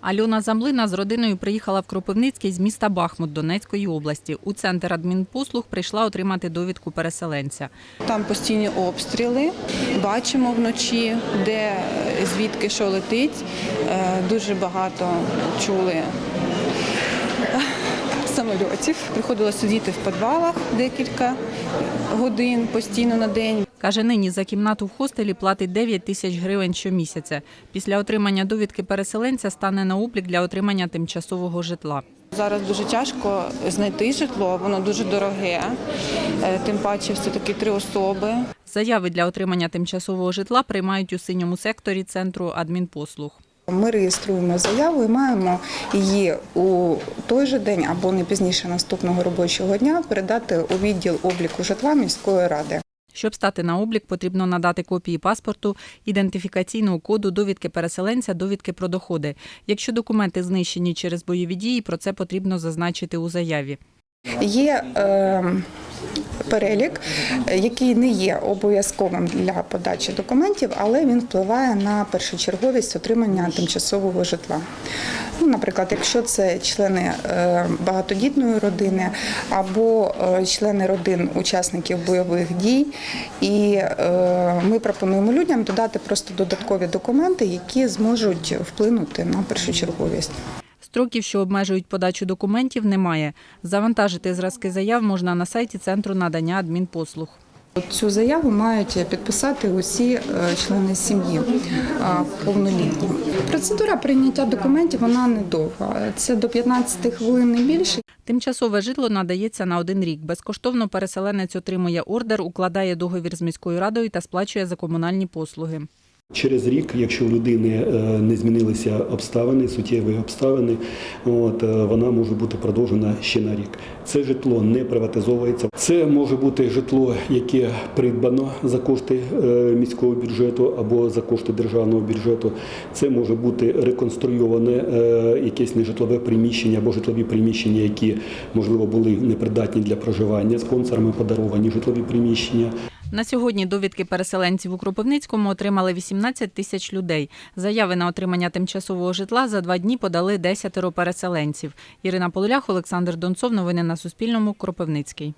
Альона Замлина з родиною приїхала в Кропивницький з міста Бахмут Донецької області. У центр адмінпослуг прийшла отримати довідку переселенця. Там постійні обстріли. Бачимо вночі, де е, звідки що летить. Е, Дуже багато чули самольотів. Приходилось сидіти в підвалах декілька годин постійно на день. Каже, нині за кімнату в хостелі платить 9 тисяч гривень щомісяця. Після отримання довідки переселенця стане на облік для отримання тимчасового житла. Зараз дуже тяжко знайти житло, воно дуже дороге. Е, Тим паче, все таки три особи. Заяви для отримання тимчасового житла приймають у синьому секторі центру адмінпослуг. Ми реєструємо заяву і маємо її у той же день або не пізніше наступного робочого дня передати у відділ обліку житла міської ради. Щоб стати на облік, потрібно надати копії паспорту, ідентифікаційного коду, довідки переселенця, довідки про доходи. Якщо документи знищені через бойові дії, про це потрібно зазначити у заяві. Є е, перелік, який не є обов'язковим для подачі документів, але він впливає на першочерговість отримання тимчасового житла. Ну, наприклад, якщо це члени е, багатодітної родини або е, члени родин учасників бойових дій, і е, ми пропонуємо людям додати просто додаткові документи, які зможуть вплинути на першочерговість. Строків, що обмежують подачу документів, немає. Завантажити зразки заяв можна на сайті Центру надання адмінпослуг. Цю заяву мають підписати усі е, члени сім'ї е, повнолітні. Процедура прийняття документів вона недовга. Це до 15 хвилин не більше. Тимчасове житло надається на один рік. Безкоштовно переселенець отримує ордер, укладає договір з міською радою та сплачує за комунальні послуги. Через рік, якщо у людини е, не змінилися обставини, суттєві обставини, от, е, вона може бути продовжена ще на рік. Це житло не приватизовується. Це може бути житло, яке придбано за кошти е, міського бюджету або за кошти державного бюджету. Це може бути реконструйоване якесь нежитлове приміщення або житлові приміщення, які можливо були непридатні для проживання. Спонсорами подаровані житлові приміщення. На сьогодні довідки переселенців у Кропивницькому отримали 18 тисяч людей. Заяви на отримання тимчасового житла за два дні подали 10 переселенців. Ірина Полулях, Олександр Донцов. Новини на Суспільному. Кропивницький.